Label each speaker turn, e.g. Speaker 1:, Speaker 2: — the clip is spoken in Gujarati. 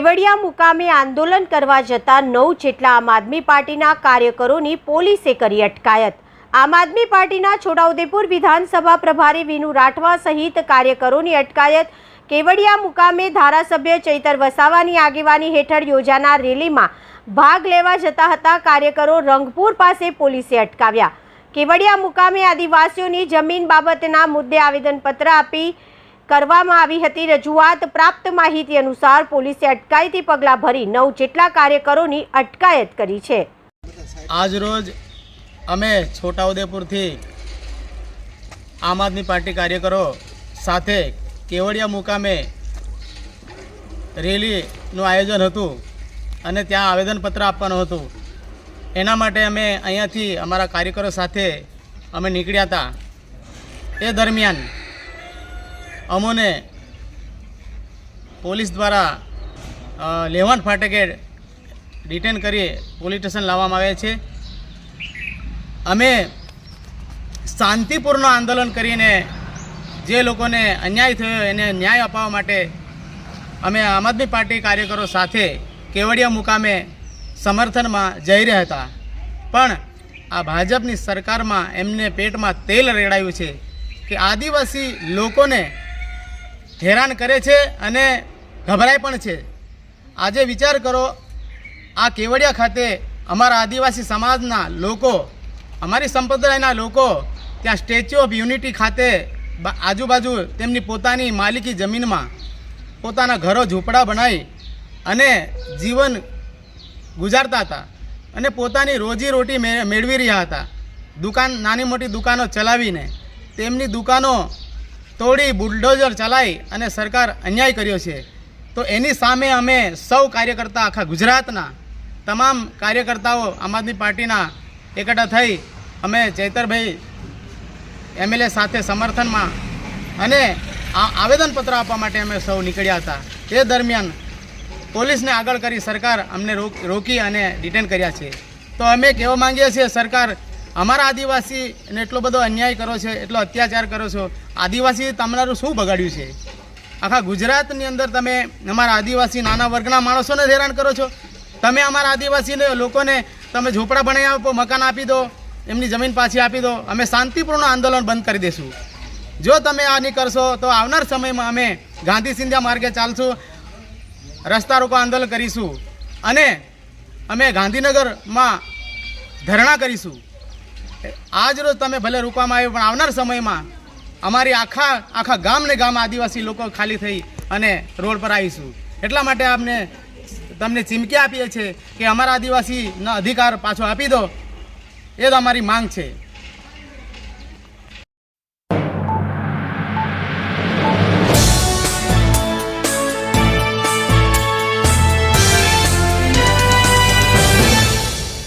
Speaker 1: કેવડિયા મુકામે આંદોલન કરવા જતા નવ જેટલા આમ આદમી પાર્ટીના કાર્યકરોની પોલીસે કરી અટકાયત. આમ આદમી પાર્ટીના છોટાઉદેપુર વિધાનસભા પ્રભારી વિનુ રાઠવા સહિત કાર્યકરોની અટકાયત. કેવડિયા મુકામે ધારાસભ્ય ચૈતર વસાવાની આગેવાની હેઠળ યોજાનાર રેલીમાં ભાગ લેવા જતા હતા કાર્યકરો રંગપુર પાસે પોલીસે અટકાવ્યા. કેવડિયા મુકામે આદિવાસીઓની જમીન બાબતના મુદ્દે આવેદનપત્ર આપી કરવામાં આવી હતી. રજૂઆત પ્રાપ્ત માહિતી અનુસાર પોલીસે અટકાયતી પગલાં ભરી નવ જેટલા કાર્યકરોની અટકાયત કરી છે.
Speaker 2: આજ રોજ અમે છોટાઉદેપુરથી આમ આદમી પાર્ટી કાર્યકરો સાથે કેવડિયા મુકામે રેલીનું આયોજન હતું અને ત્યાં આવેદનપત્ર આપવાનું હતું. એના માટે અમે અહીંયાથી અમારા કાર્યકરો સાથે અમે નીકળ્યા હતા. એ દરમિયાન અમોને પોલીસ દ્વારા અ, લેવાંટ ફાટકે ડિટેન કરી પોલીસ સ્ટેશન લાવવામાં આવે છે. અમે શાંતિપૂર્ણ આંદોલન કરીને જે લોકોને અન્યાય થયો એને ન્યાય અપાવવા માટે અમે આમ આદમી પાર્ટી કાર્યકરો સાથે કેવડિયા મુકામે સમર્થનમાં જઈ રહ્યા હતા. પણ આ ભાજપની સરકારમાં એમને પેટમાં તેલ રેડાયું છે કે આદિવાસી લોકોને હેરાન કરે છે અને ગભરાય પણ છે. આજે વિચાર કરો, આ કેવડિયા ખાતે અમારા આદિવાસી સમાજના લોકો, અમારી સંપ્રદાયના લોકો ત્યાં સ્ટેચ્યુ ઓફ યુનિટી ખાતે આજુબાજુ તેમની પોતાની માલિકી જમીનમાં પોતાના ઘરો ઝૂંપડા બનાવી અને જીવન ગુજારતા હતા અને પોતાની રોજી રોટી મે- મેળવી રહ્યા હતા. દુકાન, નાની મોટી દુકાનો ચલાવીને તેમની દુકાનો તોડી બુલડોઝર ચલાવી અને સરકાર અન્યાય કર્યો છે. તો એની સામે અમે સૌ કાર્યકર્તા આખા ગુજરાતના તમામ કાર્યકર્તાઓ આમ આદમી પાર્ટીના એકઠા થઈ અમે ચૈતરભાઈ એમએલએ સાથે સમર્થનમાં અને આવેદનપત્ર આપવા માટે અમે સૌ નીકળ્યા હતા. તે દરમિયાન પોલીસને આગળ કરી સરકાર અમને રોકી અને ડિટેન કર્યા છે. તો અમે કહેવા માંગીએ છીએ, સરકાર અમારા આદિવાસીને એટલો બધો અન્યાય કરો છો, એટલો અત્યાચાર કરો છો, આદિવાસી તમારું શું બગાડ્યું છે? આખા ગુજરાતની અંદર તમે અમારા આદિવાસી નાના વર્ગના માણસોને હેરાન કરો છો. તમે અમારા આદિવાસીને લોકોને તમે ઝૂંપડા બનાવી આપો, મકાન આપી દો, એમની જમીન પાછી આપી દો, અમે શાંતિપૂર્ણ આંદોલન બંધ કરી દઈશું જો તમે આ નહીં કરશો, તો આવનાર સમયમાં અમે ગાંધી સિંધિયા માર્ગે ચાલશું, રસ્તા રોકો આંદોલન કરીશું અને અમે ગાંધીનગરમાં ધરણા કરીશું. આજ રોજ તમે ભલે રૂપામાં આવ્યો, પણ આવનાર સમયમાં અમારી આખા આખા ગામને ગામ આદિવાસી લોકો ખાલી થઈ અને રોડ પર આવીશું. એટલા માટે અમને તમને ચીમકી આપીએ છીએ કે અમારા આદિવાસીના અધિકાર પાછો આપી દો. એ જ અમારી માંગ છે.